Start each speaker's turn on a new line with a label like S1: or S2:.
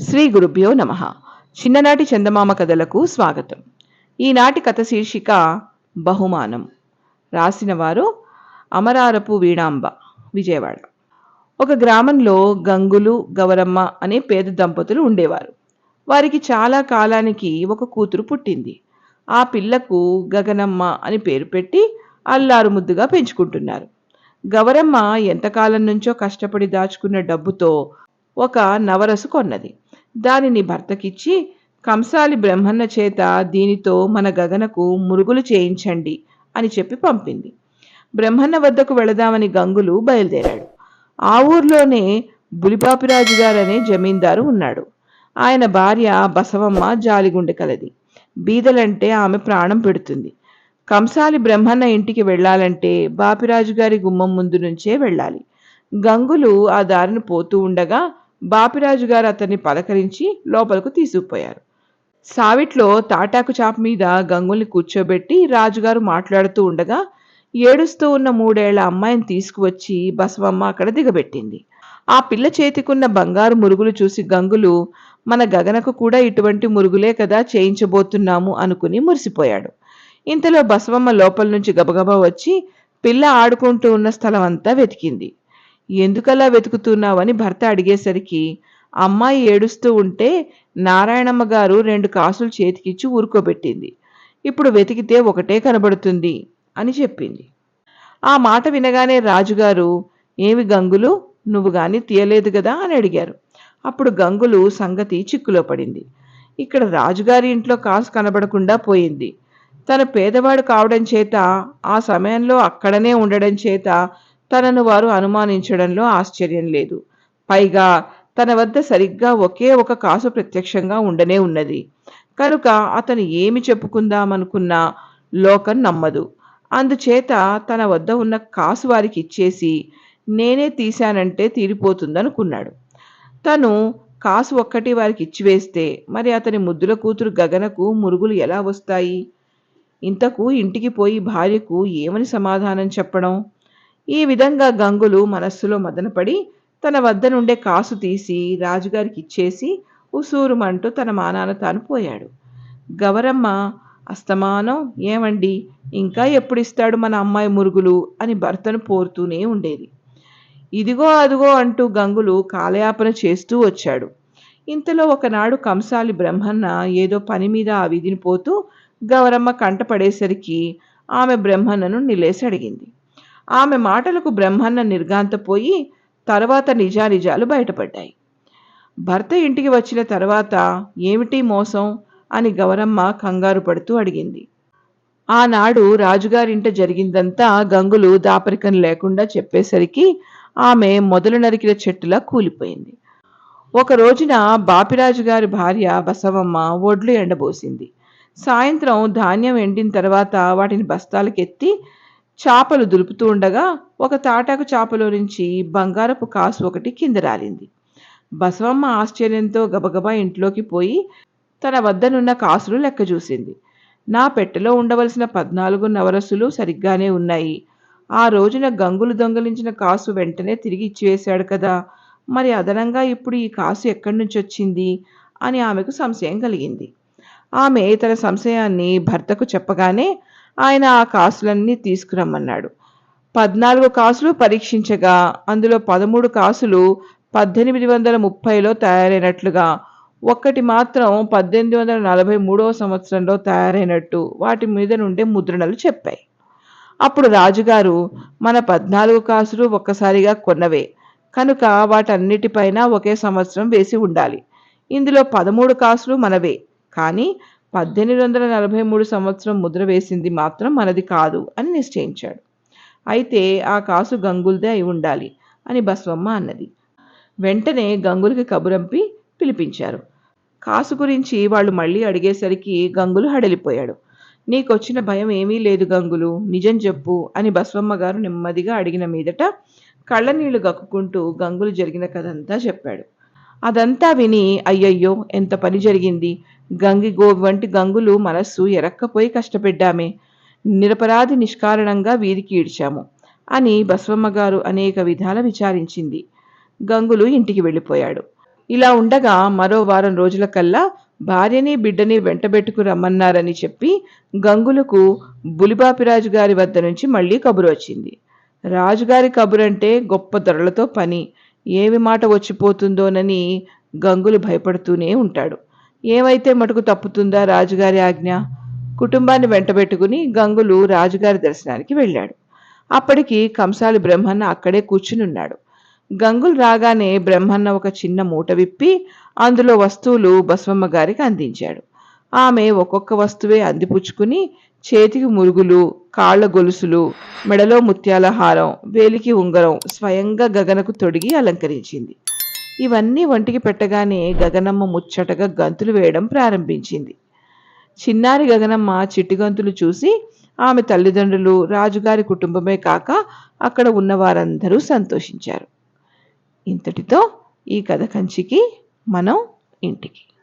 S1: శ్రీ గురుభ్యో నమ. చిన్ననాటి చందమామ కథలకు స్వాగతం. ఈనాటి కథ శీర్షిక బహుమానం. రాసినవారు అమరారపు వీణాంబ విజయవాడ. ఒక గ్రామంలో గంగులు గవరమ్మ అనే పేద దంపతులు ఉండేవారు. వారికి చాలా కాలానికి ఒక కూతురు పుట్టింది. ఆ పిల్లకు గగనమ్మ అని పేరు పెట్టి అల్లారు ముద్దుగా పెంచుకుంటున్నారు. గవరమ్మ ఎంతకాలం నుంచో కష్టపడి దాచుకున్న డబ్బుతో ఒక నవరసు కొన్నది. దానిని భర్తకిచ్చి కంసాలి బ్రహ్మన్న చేత దీనితో మన గగనకు మురుగులు చేయించండి అని చెప్పి పంపింది. బ్రహ్మన్న వద్దకు వెళదామని గంగులు బయలుదేరాడు. ఆ ఊర్లోనే బులిపాపిరాజు గారనే జమీందారు ఉన్నాడు. ఆయన భార్య బసవమ్మ జాలిగుండె కలది. బీదలంటే ఆమె ప్రాణం పెడుతుంది. కంసాలి బ్రహ్మన్న ఇంటికి వెళ్ళాలంటే బాపిరాజు గారి గుమ్మం ముందు నుంచే వెళ్ళాలి. గంగులు ఆ దారిని పోతూ ఉండగా బాపిరాజు గారు అతన్ని పలకరించి లోపలకు తీసుకుపోయారు. సావిట్లో తాటాకు చాప మీద గంగుల్ని కూర్చోబెట్టి రాజుగారు మాట్లాడుతూ ఉండగా ఏడుస్తూ ఉన్న మూడేళ్ళ అమ్మాయిని తీసుకువచ్చి బసవమ్మ అక్కడ దిగబెట్టింది. ఆ పిల్ల చేతికున్న బంగారు మురుగులు చూసి గంగులు మన గగనకు కూడా ఇటువంటి మురుగులే కదా చేయించబోతున్నాము అనుకుని మురిసిపోయాడు. ఇంతలో బసవమ్మ లోపల నుంచి గబగబా వచ్చి పిల్ల ఆడుకుంటూ ఉన్న స్థలం అంతా వెతికింది. ఎందుకలా వెతుకుతున్నావని భర్త అడిగేసరికి అమ్మాయి ఏడుస్తూ ఉంటే నారాయణమ్మ గారు రెండు కాసులు చేతికిచ్చి ఊరుకోబెట్టింది. ఇప్పుడు వెతికితే ఒకటే కనబడుతుంది అని చెప్పింది. ఆ మాట వినగానే రాజుగారు ఏమి గంగులు? నువ్వు గాని తీయలేదు కదా అని అడిగారు. అప్పుడు గంగులు సంగతి చిక్కులో పడింది. ఇక్కడ రాజుగారి ఇంట్లో కాసు కనబడకుండా పోయింది. తన పేదవాడు కావడం చేత ఆ సమయంలో అక్కడనే ఉండడం చేత తనను వారు అనుమానించడంలో ఆశ్చర్యం లేదు. పైగా తన వద్ద సరిగ్గా ఒకే ఒక కాసు ప్రత్యక్షంగా ఉండనే ఉన్నది. కనుక అతను ఏమి చెప్పుకుందామనుకున్నా లోకం నమ్మదు. అందుచేత తన వద్ద ఉన్న కాసు వారికి ఇచ్చేసి నేనే తీశానంటే తీరిపోతుందనుకున్నాడు. తను కాసు ఒక్కటి వారికి ఇచ్చివేస్తే మరి అతని ముద్దుల కూతురు గగనకు మురుగులు ఎలా వస్తాయి? ఇంతకు ఇంటికి పోయి భార్యకు ఏమని సమాధానం చెప్పడం? ఈ విధంగా గంగులు మనస్సులో మదనపడి తన వద్ద నుండే కాసు తీసి రాజుగారికి ఇచ్చేసి ఉసూరుమంటూ తన మానాన తాను పోయాడు. గవరమ్మ అస్తమానం? ఏమండి? ఇంకా ఎప్పుడిస్తాడు మన అమ్మాయి మురుగులు? అని భర్తను పోరుతూనే ఉండేది. ఇదిగో అదిగో అంటూ గంగులు కాలయాపన చేస్తూ వచ్చాడు. ఇంతలో ఒకనాడు కంసాలి బ్రహ్మన్న ఏదో పని మీద ఆ విధిని పోతూ గౌరమ్మ కంట పడేసరికి ఆమె బ్రహ్మన్నను నిలేసి అడిగింది. ఆమె మాటలకు బ్రహ్మన్న నిర్గాంతపోయి తర్వాత నిజానిజాలు బయటపడ్డాయి. భర్త ఇంటికి వచ్చిన తర్వాత ఏమిటి మోసం? అని గౌరమ్మ కంగారు పడుతూ అడిగింది. ఆనాడు రాజుగారింట జరిగిందంతా గంగులు దాపరికం లేకుండా చెప్పేసరికి ఆమె మొదలు నరికిన చెట్టులా కూలిపోయింది. ఒక రోజున బాపిరాజు గారి భార్య బసవమ్మ ఒడ్లు ఎండబోసింది. సాయంత్రం ధాన్యం ఎండిన తర్వాత వాటిని బస్తాలకెత్తి చాపలు దులుపుతూ ఉండగా ఒక తాటాకు చాపలో నుంచి బంగారపు కాసు ఒకటి కింద రాలింది. బసవమ్మ ఆశ్చర్యంతో గబగబా ఇంట్లోకి పోయి తన వద్దనున్న కాసులు లెక్క చూసింది. నా పెట్టెలో ఉండవలసిన పద్నాలుగు నవరసులు సరిగ్గానే ఉన్నాయి. ఆ రోజున గంగులు దొంగలించిన కాసు వెంటనే తిరిగి ఇచ్చివేశాడు కదా. మరి అదనంగా ఇప్పుడు ఈ కాసు ఎక్కడి నుంచి వచ్చింది? అని ఆమెకు సంశయం కలిగింది. ఆమె తన సంశయాన్ని భర్తకు చెప్పగానే ఆయన ఆ కాసులన్నీ తీసుకురమ్మన్నాడు. పద్నాలుగు కాసులు పరీక్షించగా అందులో పదమూడు కాసులు పద్దెనిమిది వందల ముప్పైలో తయారైనట్లుగా ఒక్కటి మాత్రం పద్దెనిమిది వందల నలభై మూడవ సంవత్సరంలో తయారైనట్టు వాటి మీద నుండే ముద్రణలు చెప్పాయి. అప్పుడు రాజుగారు మన పద్నాలుగు కాసులు ఒక్కసారిగా కొన్నవే కనుక వాటన్నిటిపైన ఒకే సంవత్సరం వేసి ఉండాలి. ఇందులో పదమూడు కాసులు మనవే కానీ పద్దెనిమిది వందల నలభై మూడు సంవత్సరం ముద్ర వేసింది మాత్రం మనది కాదు అని నిశ్చయించాడు. అయితే ఆ కాసు గంగుల్దే అయి ఉండాలి అని బస్వమ్మ అన్నది. వెంటనే గంగులకి కబురంపి పిలిపించారు. కాసు గురించి వాళ్ళు మళ్ళీ అడిగేసరికి గంగులు హడలిపోయాడు. నీకొచ్చిన భయం ఏమీ లేదు గంగులు నిజం చెప్పు అని బస్వమ్మ గారు నెమ్మదిగా అడిగిన మీదట కళ్ళనీళ్ళు గక్కుకుంటూ గంగులు జరిగిన కథంతా చెప్పాడు. అదంతా విని అయ్యయ్యో ఎంత పని జరిగింది? గంగి గోవి వంటి గంగులు మనస్సు ఎరక్కపోయి కష్టపెడ్డామే. నిరపరాధి నిష్కారణంగా వీరికి ఈడ్చాము అని బసవమ్మ గారు అనేక విధాల విచారించింది. గంగులు ఇంటికి వెళ్ళిపోయాడు. ఇలా ఉండగా మరో వారం రోజుల కల్లా భార్యని బిడ్డని వెంటబెట్టుకు రమ్మన్నారని చెప్పి గంగులకు బులిబాపిరాజు గారి వద్ద నుంచి మళ్ళీ కబురు వచ్చింది. రాజుగారి కబురంటే గొప్ప దొరలతో పని. ఏమి మాట వచ్చిపోతుందోనని గంగులు భయపడుతూనే ఉంటాడు. ఏమైతే మటుకు తప్పుతుందా రాజుగారి ఆజ్ఞ? కుటుంబాన్ని వెంటబెట్టుకుని గంగులు రాజుగారి దర్శనానికి వెళ్ళాడు. అప్పటికి కంసాలి బ్రహ్మన్న అక్కడే కూర్చునున్నాడు. గంగులు రాగానే బ్రహ్మన్న ఒక చిన్న మూట విప్పి అందులో వస్తువులు బసవమ్మ గారికి అందించాడు. ఆమె ఒక్కొక్క వస్తువే అందిపుచ్చుకుని చేతికి మురుగులు కాళ్ళ గొలుసులు మెడలో ముత్యాల హారం వేలికి ఉంగరం స్వయంగా గగనకు తొడిగి అలంకరించింది. ఇవన్నీ ఒంటికి పెట్టగానే గగనమ్మ ముచ్చటగా గంతులు వేయడం ప్రారంభించింది. చిన్నారి గగనమ్మ చిట్టిగంతులు చూసి ఆమె తల్లిదండ్రులు రాజుగారి కుటుంబమే కాక అక్కడ ఉన్న వారందరూ సంతోషించారు. ఇంతటితో ఈ కథ కంచికి మనం ఇంటికి.